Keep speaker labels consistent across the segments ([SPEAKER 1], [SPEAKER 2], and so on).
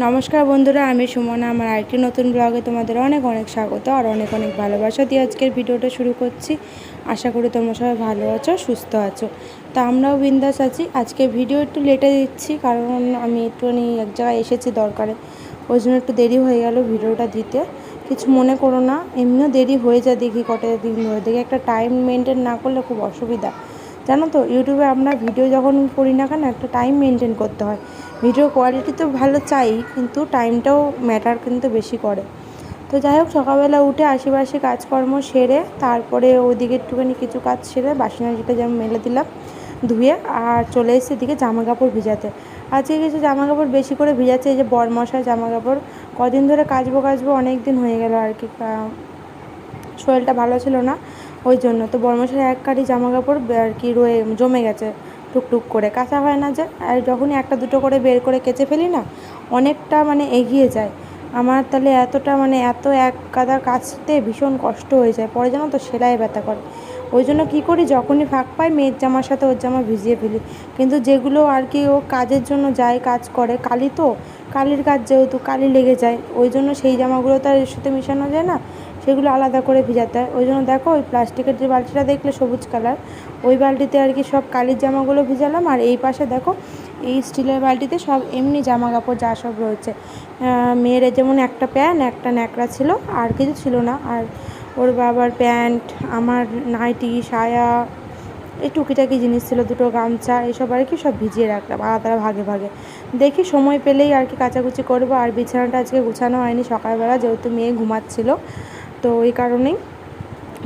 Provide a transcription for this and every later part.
[SPEAKER 1] নমস্কার বন্ধুরা, আমি সুমনা। আমার আরেকটি নতুন ব্লগে তোমাদের অনেক অনেক স্বাগত আর অনেক অনেক ভালোবাসা দিয়ে আজকের ভিডিওটা শুরু করছি। আশা করি তোমরা সবাই ভালো আছো, সুস্থ আছো। তা আমরাও বিন্দাস আছি। আজকে ভিডিও একটু লেটে দিচ্ছি, কারণ আমি একটুখানি এক জায়গায় এসেছি দরকারে। ওই জন্য একটু দেরি হয়ে গেল ভিডিওটা দিতে। কিছু মনে করো না, এমনিও দেরি হয়ে যায় দেখি কটা দিন ধরে। দেখি একটা টাইম মেনটেন না করলে খুব অসুবিধা। জানো তো ইউটিউবে আমরা ভিডিও যখন করি না কেন, একটা টাইম মেনটেন করতে হয়। ভিডিও কোয়ালিটি তো ভালো চাই, কিন্তু টাইমটাও ম্যাটার কিন্তু বেশি করে। তো যাই হোক, সকালবেলা উঠে আশেপাশে কাজকর্ম সেরে তারপরে ওদিকে একটুখানি কিছু কাজ সেরে বাসিনা যেটা যেমন মেলে দিলাম, ধুয়ে আর চলে এসেছি এদিকে জামা কাপড় ভিজাতে। আজকে কিছু জামা কাপড় বেশি করে ভিজাচ্ছে, এই যে বরমশার জামা কাপড় কদিন ধরে কাচবো কাচবো অনেক দিন হয়ে গেল আর কি শরীরটা ভালো ছিল না, ওই জন্য। তো বর্মশার এক কাটি জামা কাপড় আর কি রয়ে, জমে গেছে। টুকটুক করে। কাঁচা হয় না যে, আর যখনই একটা দুটো করে বের করে কেচে ফেলি না, অনেকটা মানে এগিয়ে যায়। আমার তাহলে এতটা মানে এত এক কাদা কাচতে ভীষণ কষ্ট হয়ে যায়। পরে জানো তো সেলাই ব্যথা করে। ওই জন্য কী করি, যখনই ফাঁক পাই, মেয়ের জামার সাথে ওর জামা ভিজিয়ে ফেলি। কিন্তু যেগুলো আর কি ও কাজের জন্য যায়, কাজ করে, কালি তো, কালির কাজ যেহেতু কালি লেগে যায়, ওই জন্য সেই জামাগুলো তো আর এর সাথে মেশানো যায় না, সেগুলো আলাদা করে ভিজাতে হয়। ওই জন্য দেখো, ওই প্লাস্টিকের যে বালতিটা দেখলে সবুজ কালার ওই বালতিতে আর কি সব কালির জামাগুলো ভিজালাম। আর এই পাশে দেখো, এই স্টিলের বালতিতে সব এমনি জামা কাপড় যা সব রয়েছে। মেয়ের যেমন একটা প্যান্ট, একটা ন্যাকড়া ছিল, আর কিছু ছিল না। আর ওর বাবার প্যান্ট, আমার নাইটি, সায়া, এই টুকিটাকি জিনিস ছিল, দুটো গামছা, এসব আর কি সব ভিজিয়ে রাখলাম আলাদা ভাগে ভাগে। দেখি সময় পেলেই আর কি কাচাকুচি করব। আর বিছানাটা আজকে গুছানো হয়নি, সকালবেলা যেহেতু মেয়ে ঘুমাচ্ছিল, তো ওই কারণেই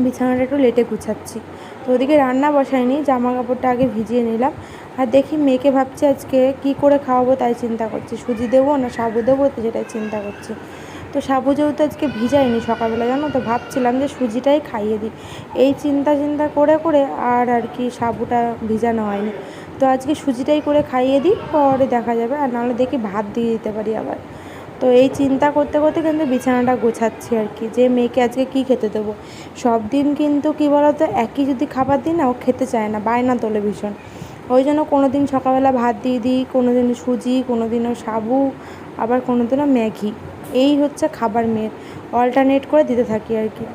[SPEAKER 1] বিছানাটা একটু লেটে গুছাচ্ছি। তো ওদিকে রান্না বসাইনি জামা কাপড়টা আগে ভিজিয়ে নিলাম। আর দেখি মেয়েকে ভাবছি আজকে কি করে খাওয়াবো তাই চিন্তা করছি। সুজি দেবো না সাবু দেবো তো সেটাই চিন্তা করছি। তো সাবু যেহেতু আজকে ভিজাইনি সকালবেলা, জানো তো, ভাবছিলাম যে সুজিটাই খাইয়ে দিই। এই চিন্তা চিন্তা করে করে আর আর কি সাবুটা ভিজানো হয়নি। তো আজকে সুজিটাই করে খাইয়ে দিই, পরে দেখা যাবে। আর নাহলে দেখি ভাত দিয়ে দিতে পারি আবার। তো এই চিন্তা করতে করতে কিন্তু বিছানাটা গোছাচ্ছি আর কি। যে মেয়েকে আজকে কি খেতে দেবো? সব দিন কিন্তু কী বলতো, একই যদি খাবার দিই না, ও খেতে চায় না, বায়না তোলে ভীষণ। ওই জন্য কোনো দিন সকালবেলা ভাত দিয়ে দিই কোনো দিন সুজি কোনো দিনও সাবু, আবার কোনো দিনও ম্যাগি। এই হচ্ছে খাবার মেয়ের অল্টারনেট করে দিতে থাকি আর কি।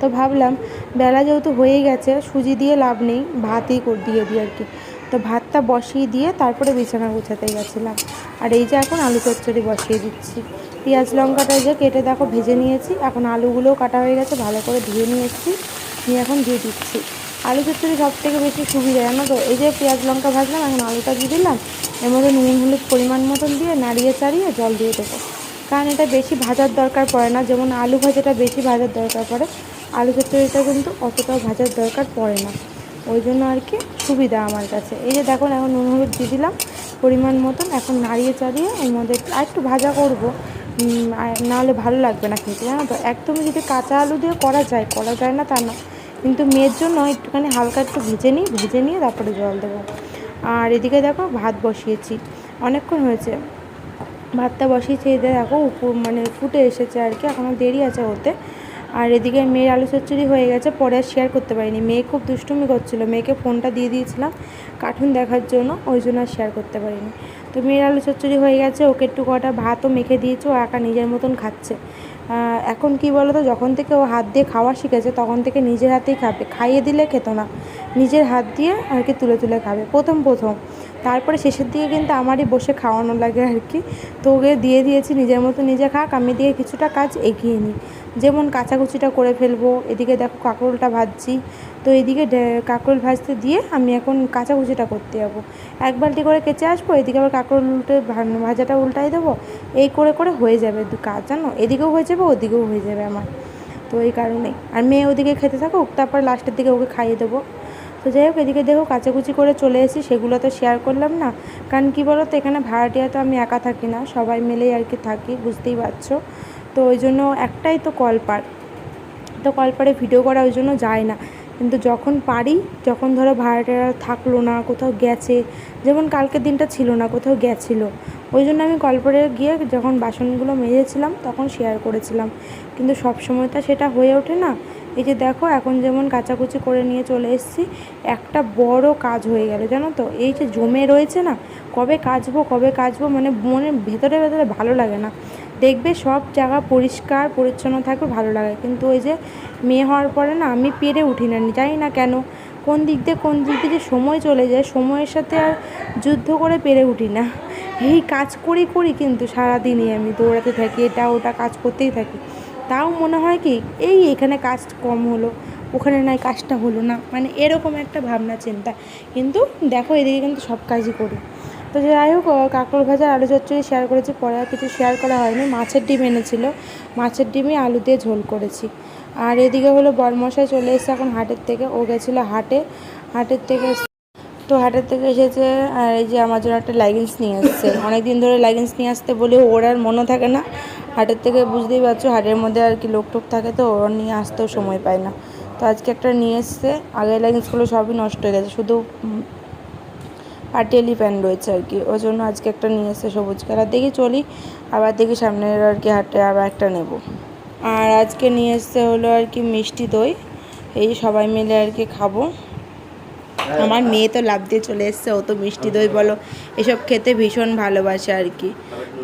[SPEAKER 1] তো ভাবলাম, বেলা যেহেতু হয়ে গেছে, সুজি দিয়ে লাভ নেই, ভাতই দিয়ে দিই আর কি। তো ভাতটা বসিয়ে দিয়ে তারপরে বিছানা গুছাতে গেছিলাম। আর এই যে এখন আলু চচ্চড়ি বসিয়ে দিচ্ছি। পেঁয়াজ লঙ্কাটা যে কেটে দেখো ভেজে নিয়েছি। এখন আলুগুলোও কাটা হয়ে গেছে, ভালো করে ধুয়ে নিয়েছি নিয়ে এখন দিয়ে দিচ্ছি। আলু চচ্চড়ি সব থেকে বেশি সুবিধা, জানো তো? এই যে পেঁয়াজ লঙ্কা ভাজলাম, এখন আলুটা দিয়ে দিলাম। এর মধ্যে নুন, হলুদ পরিমাণ মতন দিয়ে নাড়িয়ে চাড়িয়ে জল দিয়ে দেবো। কারণ এটা বেশি ভাজার দরকার পড়ে না। যেমন আলু ভাজাটা বেশি ভাজার দরকার পড়ে, আলু চচ্চড়িটা কিন্তু অতটাও ভাজার দরকার পড়ে না। ওই জন্য আর কি সুবিধা আমার কাছে। এই যে দেখুন, এখন নুন, হলুদ দিয়ে দিলাম পরিমাণ মতন। এখন নাড়িয়ে চাড়িয়ে এর মধ্যে আর একটু ভাজা করব। নাহলে ভালো লাগবে না খেতে, জানো তো? একদমই যদি কাঁচা আলু দিয়ে করা যায় করা যায় না তা না। কিন্তু মেয়ের জন্য একটুখানি হালকা একটু ভেজে নিই, ভেজে নিয়ে তারপরে জল দেবো। আর এদিকে দেখো, ভাত বসিয়েছি। অনেকক্ষণ হয়েছে। ভাতটা বসিয়েছি এদের দেখো উপর মানে ফুটে এসেছে আর কি। এখনও দেরি আছে ওতে আর এদিকে মেয়ের আলু চচ্চড়ি হয়ে গেছে, পরে আর শেয়ার করতে পারিনি। মেয়ে খুব দুষ্টুমি করছিল। মেয়েকে ফোনটা দিয়ে দিয়েছিলাম কার্টুন দেখার জন্য, ওই জন্য আর শেয়ার করতে পারিনি। তো মেয়ের আলু চচ্চড়ি হয়ে গেছে, ওকে একটু কটা ভাতও মেখে দিয়েছে, ও একা নিজের মতন খাচ্ছে। এখন কি বলো তো যখন থেকে ও হাত দিয়ে খাওয়া শিখেছে, তখন থেকে নিজের হাতেই খাবে। খাইয়ে দিলে খেত না, নিজের হাত দিয়ে আর কি তুলে তুলে খাবে। প্রথম প্রথম। তারপরে শেষের দিকে কিন্তু আমারই বসে খাওয়ানো লাগে আর কি। তো ওকে দিয়ে দিয়েছি, নিজের মতো নিজে খাক, আমি দিয়ে কিছুটা কাজ এগিয়ে নিই। যেমন কাচাকুচিটা করে ফেলব, এদিকে দেখো কাঁকরোলটা ভাজছি। তো এদিকে কাঁকরোল ভাজতে দিয়ে আমি এখন কাঁচাকুচিটা করতে যাব। এক বালতি করে কেচে আসব, এদিকে আবার কাঁকরোল উল্টে ভাজাটা উল্টাই দেবো। এই করে করে হয়ে যাবে কাজ, জানো? এদিকেও হয়ে যাবে, ওদিকেও হয়ে যাবে আমার। তো এই কারণেই। আর মেয়ে ওদিকে খেতে থাকুক, তারপর লাস্টের দিকে ওকে খাইয়ে দেবো। তো যাই হোক, এদিকে দেখো কাচাকুচি করে চলে এসেছি, সেগুলো তো শেয়ার করলাম না। কারণ কী বলো তো এখানে ভাড়াটিয়া তো আমি একা থাকি না, সবাই মিলেই আর কি থাকি, বুঝতেই পারছ। তো ওই জন্য একটাই তো কলপার। তো কলপারে ভিডিও করা ওই জন্য যায় না। কিন্তু যখন পারি, যখন ধরো ভাড়াটিয়ারা থাকল না, কোথাও গেছে, যেমন কালকের দিনটা ছিল না, কোথাও গেছিল, ওই জন্য আমি কলপারে গিয়ে যখন বাসনগুলো মেজেছিলাম, তখন শেয়ার করেছিলাম। কিন্তু সব সময় তো সেটা হয়ে ওঠে না। এই যে দেখো, এখন যেমন কাচাকুচি করে নিয়ে চলে এসেছি, একটা বড় কাজ হয়ে গেল, জানো তো? এই যে জমে রয়েছে না, কবে কাচবো কবে কাচবো মানে মনের ভেতরে ভেতরে ভালো লাগে না। দেখবে সব জায়গা পরিষ্কার, পরিচ্ছন্ন থাকবে, ভালো লাগে। কিন্তু ওই যে মেয়ে হওয়ার পরে না, আমি পেরে উঠি না, জানি না কেন। কোন দিক দিয়ে, কোন দিক দিয়ে যে সময় চলে যায়, সময়ের সাথে আর যুদ্ধ করে পেরে উঠি না। এই কাজ করি করি কিন্তু সারাদিনই আমি দৌড়াতে থাকি, এটা ওটা কাজ করতেই থাকি। তাও মনে হয় কি, এই এখানে কাজ কম হলো, ওখানে নাই কাজটা হলো না মানে এরকম একটা ভাবনা, চিন্তা। কিন্তু দেখো, এদিকে কিন্তু সব কাজই করি। তো যাই হোক কাঁকড় ভাজা আলু চচ্চড়ি শেয়ার করেছি, পরে আর কিছু শেয়ার করা হয়নি। মাছের ডিম এনেছিল, মাছের ডিমই আলু দিয়ে ঝোল করেছি। আর এদিকে হলো বরমশাই চলে এসেছে এখন হাটের থেকে, ও গেছিল হাটে। হাটের থেকে তো হাটের থেকে এসেছে আর এই যে আমার জন্য একটা লাইগেন্স নিয়ে এসেছে অনেক দিন ধরে লাইগেন্স নিয়ে আসতে বলে ওর আর মনও থাকে না। হাটের থেকে বুঝতেই পারছ, হাটের মধ্যে আর কি লোক টোক থাকে তো, ওর নিয়ে আসতেও সময় পায় না। তো আজকে একটা নিয়ে এসছে আগের লাইগেন্সগুলো সবই নষ্ট হয়ে গেছে, শুধু পাটিয়ালি প্যান্ট রয়েছে আর কি। ওই জন্য আজকে একটা নিয়ে এসছে সবুজ কালার। দেখি চলি, আবার দেখি সামনের আর কি হাটে আবার একটা নেব। আর আজকে নিয়ে এসছে হলো আর কি মিষ্টি দই। এই সবাই মিলে আর কি খাব। আমার মেয়ে তো লাভ দিয়ে চলে এসছে, ও তো মিষ্টি দই বলো, এসব খেতে ভীষণ ভালোবাসে আর কি।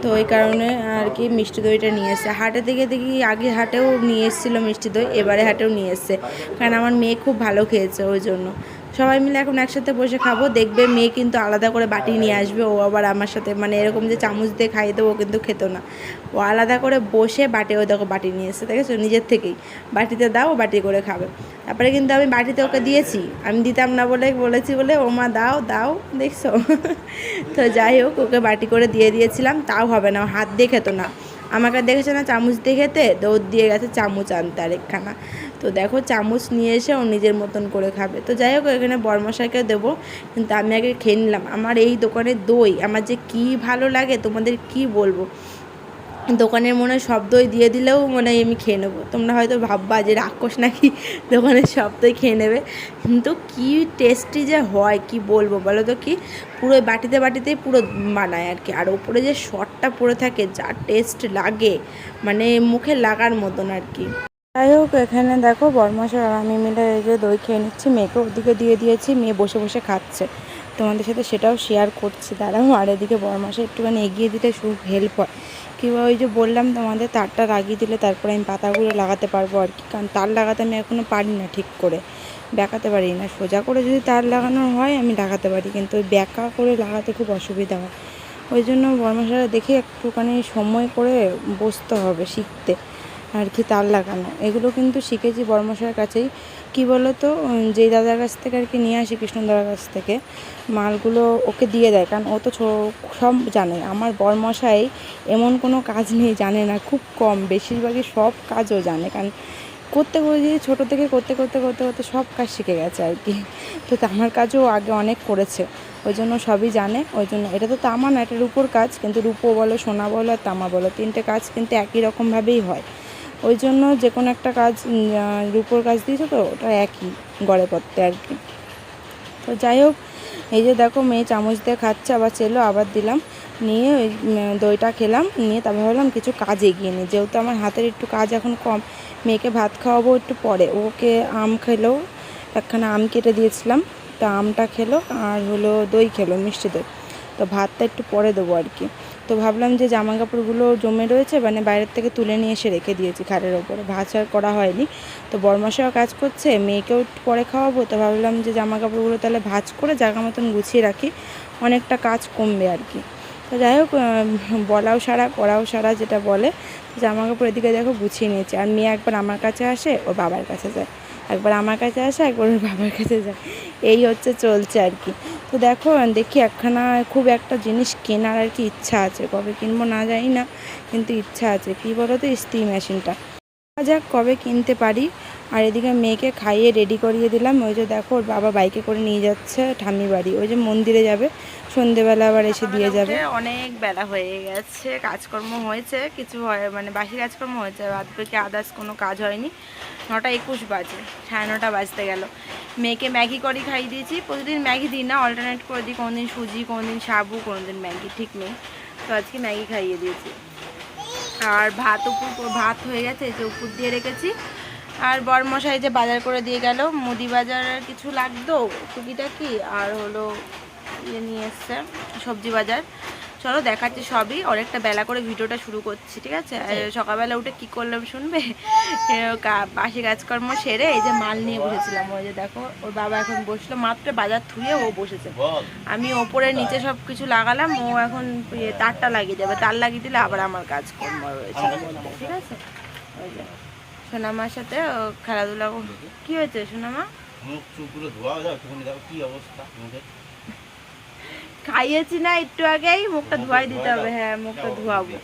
[SPEAKER 1] তো ওই কারণে আর কি মিষ্টি দইটা নিয়ে এসছে। হাটে থেকে দেখি আগে হাটেও নিয়ে এসেছিল মিষ্টি দই, এবারে হাটেও নিয়ে এসছে। কারণ আমার মেয়ে খুব ভালো খেয়েছে ওই জন্য। সবাই মিলে এখন একসাথে বসে খাব। দেখবে মেয়ে কিন্তু আলাদা করে বাটি নিয়ে আসবে, ও আবার আমার সাথে মানে এরকম যে চামচ দিয়ে খাইয়ে দেবো কিন্তু খেতো না। ও আলাদা করে বসে বাটি ও দেখো বাটি নিয়ে এসছে, দেখেছ? নিজের থেকেই। বাটিতে দাও বাটি করে খাবে। তারপরে কিন্তু আমি বাটিতে ওকে দিয়েছি। আমি দিতাম না বলে, বলেছি বলে, ও মা, দাও দাও, দেখছ? তো যাই হোক, ওকে বাটি করে দিয়ে দিয়েছিলাম, তাও হবে না হাত দিয়ে খেত না। আমাকে দেখেছে না চামচ দিয়ে খেতে? দৌড় দিয়ে গেছে, চামচ আনতে আরেকখানা। তো দেখো, চামচ নিয়ে এসে ও নিজের মতন করে খাবে। তো যাই হোক, এখানে বরমশাইকে দেবো। কিন্তু আমি আগে খেয়ে নিলাম। আমার এই দোকানে দই, আমার যে কী ভালো লাগে, তোমাদের কি বলব? দোকানের মনে সব দই দিয়ে দিলেও মনে হয় আমি খেয়ে নেব। তোমরা হয়তো ভাববা যে রাক্ষস নাকি দোকানের সব দই খেয়ে নেবে। কিন্তু কি টেস্টি যে হয়, কি বলব বলো তো কি? পুরো বাটিতে বাটিতেই পুরো বানায় আর কি। আর ওপরে যে শটটা পড়ে থাকে, যা টেস্ট লাগে মানে মুখে লাগার মতন আর কি। যাই হোক, এখানে দেখো বরমাসা আর আমি মিলে এই যে দই খেয়ে নিচ্ছি, মেয়েকে ওদিকে দিয়ে দিয়েছি, মেয়ে বসে বসে খাচ্ছে। তোমাদের সাথে সেটাও শেয়ার করছি, দাঁড়াও, আর এদিকে বরমাসা একটুখানি এগিয়ে দিতে খুব হেল্প হয়। কিংবা ওই যে বললাম তোমাদের, তারটা লাগিয়ে দিলে তারপরে আমি পাতাগুলো লাগাতে পারব আর কি, কারণ তার লাগাতে আমি এখনও পারি না ঠিক করে। বেঁকাতে পারি না, সোজা করে যদি তার লাগানো হয়, আমি লাগাতে পারি, কিন্তু ব্যাকা করে লাগাতে খুব অসুবিধা হয়। ওই জন্য বর্মশালা দেখে একটুখানি সময় করে বসতে হবে শিখতে, আর কি তার লাগানো। এগুলো কিন্তু শিখেছি বর্মশালার কাছেই। কি বলো তো যেই দাদার কাছ থেকে আর কি নিয়ে আসি কৃষ্ণদার কাছ থেকে, মালগুলো ওকে দিয়ে দেয়, কারণ ও তো সব জানে। আমার বরমশাই এমন কোনো কাজ নেই, জানে না, খুব কম। বেশিরভাগই সব কাজও জানে, কারণ করতে করতে, ছোটো থেকে করতে করতে করতে করতে সব কাজ শিখে গেছে আর কি। তো আমার কাজও আগে অনেক করেছে। ওই জন্য সবই জানে, ওই জন্য এটা তো তামা না, এটা রূপোর কাজ, কিন্তু রূপো বলো, সোনা বলো আর তামা বলো, তিনটে কাজ কিন্তু একই রকমভাবেই হয়। ওই জন্য যে কোনো একটা কাজ রূপোর কাজ দিয়েছে তো, ওটা একই গড়ে পড়তে আর কি। তো যাই হোক, এই যে দেখো মেয়ে চামচ দিয়ে খাচ্ছে, আবার চেলো, আবার দিলাম, নিয়ে ওই দইটা খেলাম, নিয়ে তারপর ভাবলাম কিছু কাজ এগিয়ে নিই, যেহেতু আমার হাতের একটু কাজ এখন কম, মেয়েকে ভাত খাওয়াবো একটু পরে, ওকে আম খেলো, একখানা আম কেটে দিয়েছিলাম তা আমটা খেলো আর হলো দই খেলো, মিষ্টি দই। তো ভাতটা একটু পরে দেবো আর কি। তো ভাবলাম যে জামা কাপড়গুলো জমে রয়েছে মানে বাইরের থেকে তুলে নিয়ে এসে রেখে দিয়েছি খাটের ওপরে। ভাজ আর করা হয়নি। তো বরমাসাও কাজ করছে, মেয়েকেও একটু পরে খাওয়াবো। তো ভাবলাম যে জামা কাপড়গুলো তাহলে ভাজ করে জায়গা মতন গুছিয়ে রাখি। অনেকটা কাজ কমবে আর কি। তো যাই হোক বলাও সারা, করাও সারা যেটা বলে জামা কাপড় এদিকে দেখো গুছিয়ে নিয়েছে। আর মেয়ে একবার আমার কাছে আসে, ও বাবার কাছে যায়। একবার আমার কাছে আসে, একবার ওর বাবার কাছে যায়। এই হচ্ছে চলছে আর কি। তো দেখো, দেখি একখানা খুব একটা জিনিস কেনার আর কি ইচ্ছা আছে। কবে কিনবো না জানি না, কিন্তু ইচ্ছা আছে। কী বলো তো স্টি মেশিনটা যাক কবে কিনতে পারি? আর এদিকে মেয়েকে খাইয়ে রেডি করিয়ে দিলাম। ওই যে দেখো ওর বাবা বাইকে করে নিয়ে যাচ্ছে ঠাম্মি বাড়ি। ওই যে মন্দিরে যাবে। সন্ধেবেলা আবার এসে দিয়ে যাবে। অনেক বেলা হয়ে গেছে কাজকর্ম হয়েছে কিছু হয় মানে বাসি কাজকর্ম হয়েছে। বাদ বাকি আদার্স কোনো কাজ হয়নি। নটা একুশ বাজে সাড়ে নটা বাজতে গেল। মেয়েকে ম্যাগি করে খাইয়ে দিয়েছি। প্রতিদিন ম্যাগি দিই না অল্টারনেট করে দিই। কোনোদিন সুজি কোনোদিন সাবু কোনোদিন ম্যাগি ঠিক নেই। তো আজকে ম্যাগি খাইয়ে দিয়েছি। আর ভাত উপর ভাত হয়ে গেছে যে উপর দিয়ে রেখেছি। আর বরমশাই যে বাজার করে দিয়ে গেল, মুদি বাজারের কিছু লাগতো টুকিটাকি আর হলো ইয়ে নিয়ে এসছে, সবজি বাজার। চলো দেখাচ্ছি সবই। অনেকটা বেলা করে ভিডিওটা শুরু করছি ঠিক আছে? সকালবেলা উঠে কি করলাম শুনবে? বাসি কাজকর্ম সেরে এই যে মাল নিয়ে বসেছিলাম। ওই যে দেখো ওর বাবা এখন বসল। মাত্র বাজার থুয়ে ও বসেছে। আমি ওপরে নিচে সব কিছু লাগালাম। ও এখন ইয়ে তারটা লাগিয়ে যাবে তার লাগিয়ে দিলে আবার আমার কাজকর্ম রয়েছে। ঠিক আছে? ওই যে সোনামার সাথে খেলাধুলা কি হয়েছে সোনামা?
[SPEAKER 2] মুখ চুপগুলো ধোয়া যাও কি অবস্থা
[SPEAKER 1] খাইয়েছি না একটু আগেই মুখটা ধোয়াই দিতে হবে হ্যাঁ মুখটা ধোয়াবো।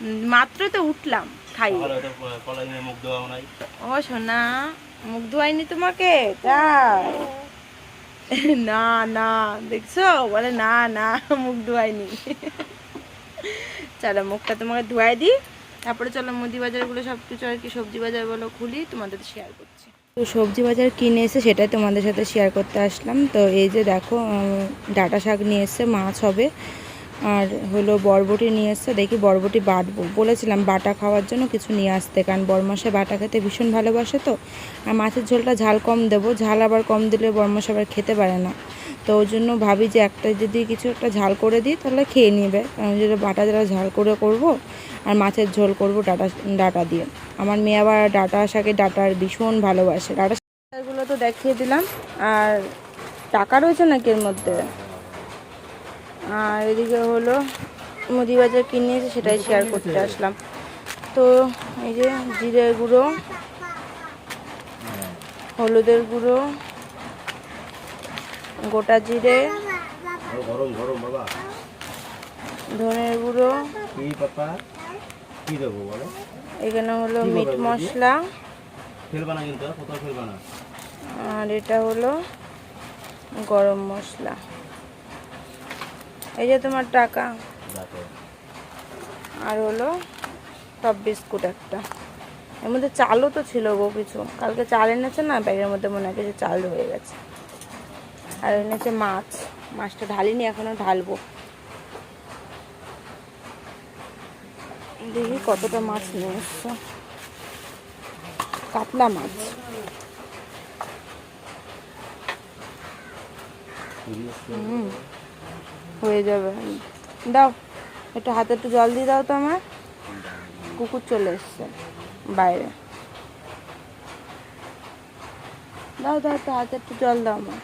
[SPEAKER 1] উম, মাত্রই তো উঠলাম খাইয়ে ও সোনা মুখ ধোয়াইনি তোমাকে? তাই না না দেখছ? বলে না না মুখ ধোয়াইনি। চলো মুখটা তোমাকে ধোয়াই দিই। তারপরে চলো মুদি বাজারগুলো সব কিছু আর কি সবজি বাজার বলো খুলি তোমাদের শেয়ার করছি। তো সবজি বাজার কিনে এসে সেটাই তোমাদের সাথে শেয়ার করতে আসলাম। তো এই যে দেখো ডাঁটা শাক নিয়ে এসছে, মাছ হবে। আর হলো বরবটি নিয়ে এসছে, দেখি বরবটি বাটবো। বলেছিলাম বাটা খাওয়ার জন্য কিছু নিয়ে আসতে, কারণ বরমাসে বাটা খেতে ভীষণ ভালোবাসে তো। আর মাছের ঝোলটা ঝাল কম দেবো, ঝাল আবার কম দিলে বরমাস আবার খেতে পারে না। তো ওই জন্য ভাবি যে একটা যদি কিছু একটা ঝাল করে দিই, তাহলে খেয়ে নেবে। কারণ যেটা বাটা যারা ঝাল করে করব, আর মাছের ঝোল করব ডাটা ডাটা দিয়ে। আমার মেয়ে আবার ডাটা শাকে ডাটার ভীষণ ভালোবাসে। ডাটা শাকগুলো তো দেখিয়ে দিলাম। আর টাকা রয়েছে নাকি এর মধ্যে? আর এদিকে হলো মুদি বাজার কিনে এসে সেটাই শেয়ার করতে আসলাম। তো এই যে জিরে গুঁড়ো হলুদের গুঁড়ো গোটা জিরে ধনের গুঁড়ো
[SPEAKER 2] কি দেবো বলো?
[SPEAKER 1] এখানে হলো মিট মশলা।
[SPEAKER 2] ফেলবা না কিন্তু কোথাও ফেলবা না
[SPEAKER 1] আর এটা হলো গরম মশলা। এই যে তোমার টাকা। আর হলো টপ বিস্কুট একটা। এর মধ্যে চালও তো ছিল গো কিছু। কালকে চাল এনেছে না ব্যাগের মধ্যে মনে হয় কিছু চাল হয়ে গেছে। আর এনেছে মাছ। মাছটা ঢালিনি এখনও ঢালবো। দেখি কতটা মাছ নিয়ে এসছো। কাতলা মাছ। হুম, হয়ে যাবে। দাও, একটু হাতে একটু জল দিয়ে দাও তো আমার কুকুর চলে এসছে বাইরে। দাও দাও, একটু হাতে একটু জল দাও আমার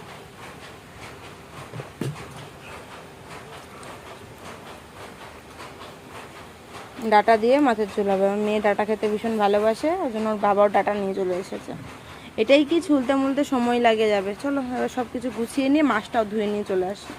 [SPEAKER 1] ডাটা দিয়ে মাছের ঝোল হবে। মেয়ে ডাটা খেতে ভীষণ ভালোবাসে ওই জন্য ওর বাবাও ডাটা নিয়ে চলে এসেছে। এটাই কি ছুলতে মুলতে সময় লাগে যাবে? চলো, এবার সব কিছু গুছিয়ে নিয়ে মাছটাও ধুয়ে নিয়ে চলে আসি।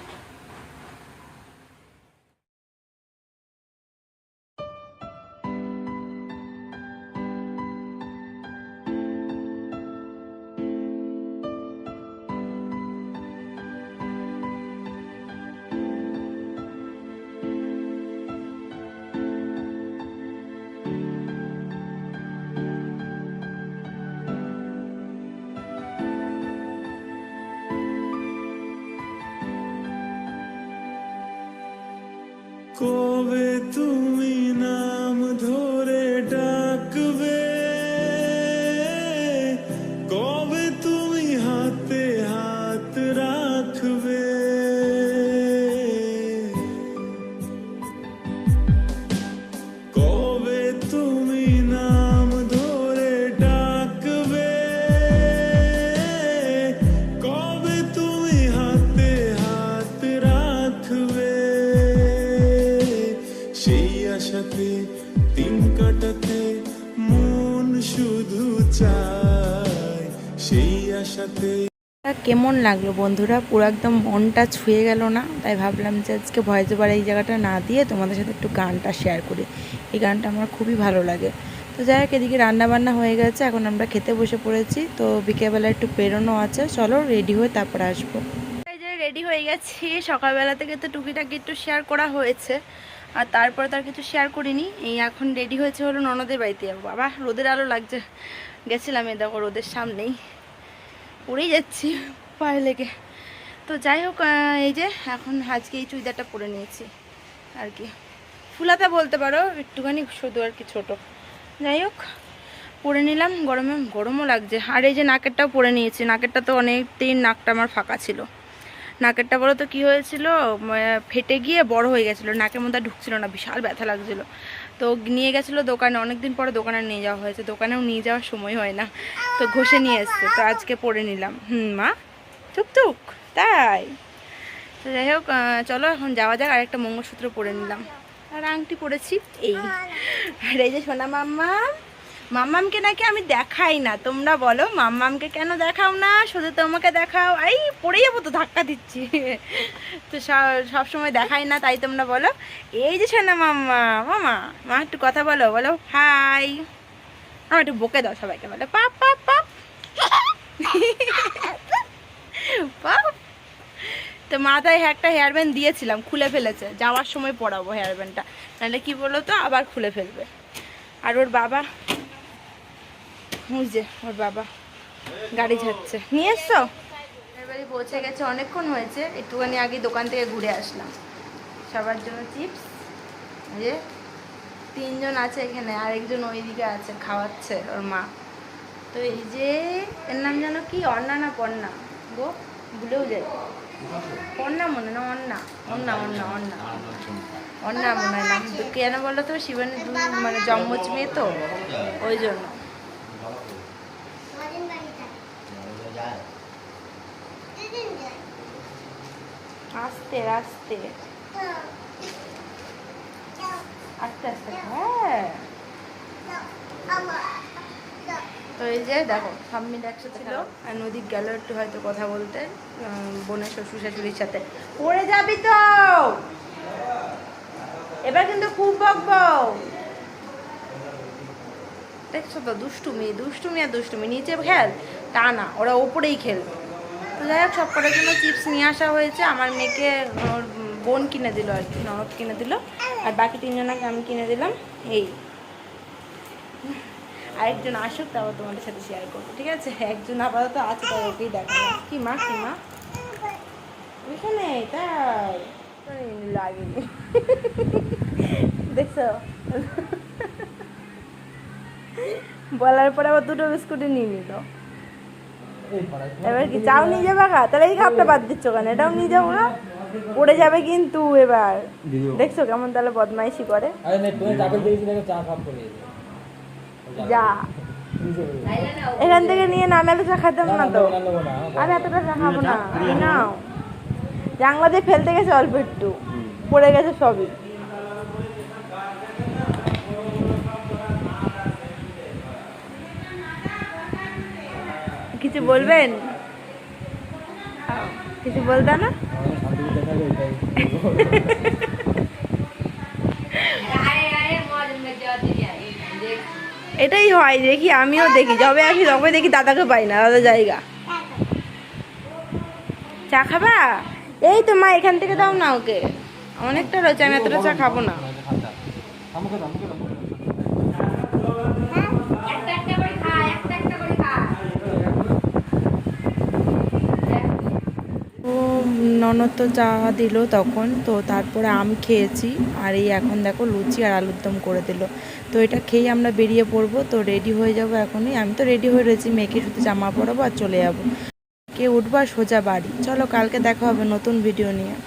[SPEAKER 3] কবে তুমি দিন কাটাতে মন শুধু চায় সেই আশাতে।
[SPEAKER 1] তা কেমন লাগল বন্ধুরা? পুরো একদম মনটা ছুঁয়ে গেল না? তাই ভাবলাম যে আজকে ভয়েস ওভার এই জায়গাটা না দিয়ে তোমাদের সাথে একটু গানটা শেয়ার করি। এই গানটা আমার খুবই ভালো লাগে। তো যাই হোক এদিকে রান্না বান্না হয়ে গেছে এখন আমরা খেতে বসে পড়েছি। তো বিকেলবেলা একটু বেরোনো আছে চলো রেডি হয়ে তারপরে আসব। রেডি হয়ে গেছি সকালবেলা থেকে তো টুকিটাকি একটু শেয়ার করা হয়েছে। আর তারপরে তো আর কিছু শেয়ার করিনি। এই এখন রেডি হয়েছে হলো ননদের বাড়িতে যাব। বাবা, রোদের আলো লাগছে। গেছিলাম এই দেখো রোদের সামনেই। পরেই যাচ্ছি পায়ে লেগে। তো যাই হোক এই যে এখন আজকে এই চুড়িদারটা পরে নিয়েছি। আর কি। ফুলাতা বলতে পারো, একটুখানি শুধু আর কি ছোট। যাই হোক, পরে নিলাম। গরমে গরমও লাগছে। আর এই যে নাকেরটাও পরে নিয়েছি। নাকেরটা তো অনেক দিন নাকটা আমার ফাঁকা ছিল। নাকেরটা বলো তো কী হয়েছিল? ফেটে গিয়ে বড় হয়ে গেছিল, নাকের মধ্যে ঢুকছিল না, বিশাল ব্যথা লাগছিল। তো নিয়ে গেছিল দোকানে অনেক দিন পরে দোকানে নিয়ে যাওয়া হয়েছে, দোকানেও নিয়ে যাওয়ার সময় হয় না। তো ঘষে নিয়ে এসছে, তো আজকে পরে নিলাম। হুম, মা? টুক টুক তাই? তো যাই হোক চলো এখন যাওয়া যাক আর একটা মঙ্গলসূত্র পরে নিলাম। আর আংটি পরেছি, এই। আর এই যে সোনা মাম্মা মাম্মামকে নাকি আমি দেখাই না। তোমরা বলো, মাম্মামকে কেন দেখাও না? শুধু তোমাকে দেখাও। এই পড়ে যাব তো, ধাক্কা দিচ্ছি। তো সব সময় দেখাই না, তাই তোমরা বলো। এই যে সোনা মাম্মা মামা মা একটু কথা বলো বলো, হাই। আমার একটু বকে দাও সবাইকে, বলো, পাপ পাপ পাপ। তো মাথায় একটা হেয়ার ব্যান্ড দিয়েছিলাম, খুলে ফেলেছে। যাওয়ার সময় পরাবো হেয়ার ব্যান্ডটা নাহলে কি বলো তো, আবার খুলে ফেলবে। আর ওর বাবা? বুঝছে ওর বাবা গাড়ি ঝাড়ছে। নিয়ে এসছো? এবারে পৌঁছে গেছে, অনেকক্ষণ হয়েছে। একটুখানি আগে দোকান থেকে ঘুরে আসলাম। সবার জন্য চিপস যে তিনজন আছে এখানে, আরেকজন ওইদিকে আছে, খাওয়াচ্ছে ওর মা। তো এই যে, এর নাম যেন কি? অন্না না পন্না? গো, ভুলেও যাই। অন্না মনে না, অন্না? অন্না অন্না অন্না। অন্না মনে হয়, নাম কেন বলল তো? শিবানী দুই মানে জন্মচ মেয়ে তো, ওই জন্য। আস্তে আস্তে। আস্তে আস্তে হ্যাঁ। তো এই যে দেখো সব মিলে একসাথে ছিল আর নদীর গেল একটু হয়তো কথা বলতে বোনের শ্বশুর শাশুড়ির সাথে। পড়ে যাবি তো! এবার কিন্তু খুব বকবো দেখছ তো, দুষ্টুমি দুষ্টুমি আর দুষ্টুমি। নিচে খেল তা না ওরা ওপরেই খেলবে। যাই হোক সব কটার জন্য চিপস নিয়ে আসা হয়েছে। আমার মেয়েকে ওর বোন কিনে দিল আর কি ননদ কিনে দিল। আর বাকি তিনজনকে আমি কিনে দিলাম। এই। আরেকজন আসুক তারপর তোমাদের সাথে শেয়ার করব ঠিক আছে? একজন আপাতত আছে তাই ওকেই দেখাবো কি মা কি মা? ওইখানে তাই। লাগেনি। দেখছ? বলার পরে আবার দুটো বিস্কুটই নিয়ে নিল। এবার কি চাও নিয়ে যাবে খা তাহলে এই কাপটা বাদ দিচ্ছ কেন এটাও নিয়ে যাব না পড়ে যাবে কিন্তু এবার দেখছ কেমন তাহলে বদমাইশি করে। যা এখান থেকে নিয়ে না নাহলে চা খাতাম না তো আরে এতটা চা খাব না নাও জাংলা দিয়ে ফেলতে গেছে অল্প একটু পড়ে গেছে সবই কিছু বলবেন? কিছু বলতে না?
[SPEAKER 4] এটাই
[SPEAKER 1] হয়, দেখি আমিও দেখি। যবে আসি তবে দেখি দাদাকে পাই না দাদা জায়গা। চা খাবা? এই তো মা, এখান থেকে দাও না ওকে। অনেকটা রয়েছে, আমি এতটা চা খাব না
[SPEAKER 4] ঠান্ডা আমাকে দাও আমাকে দাও
[SPEAKER 1] ও ননদ তো চা দিল তখন, তো তারপরে আম খেয়েছি। আর এই এখন দেখো লুচি আর আলুর দম করে দিল। তো এটা খেয়ে আমরা বেরিয়ে পড়ব, তো রেডি হয়ে যাব এখনই। আমি তো রেডি হয়ে রয়েছি, মেয়েকে শুধু জামা পরাবো আর চলে যাব। কে উঠবা, সোজা বাড়ি। চলো কালকে দেখা হবে নতুন ভিডিও নিয়ে।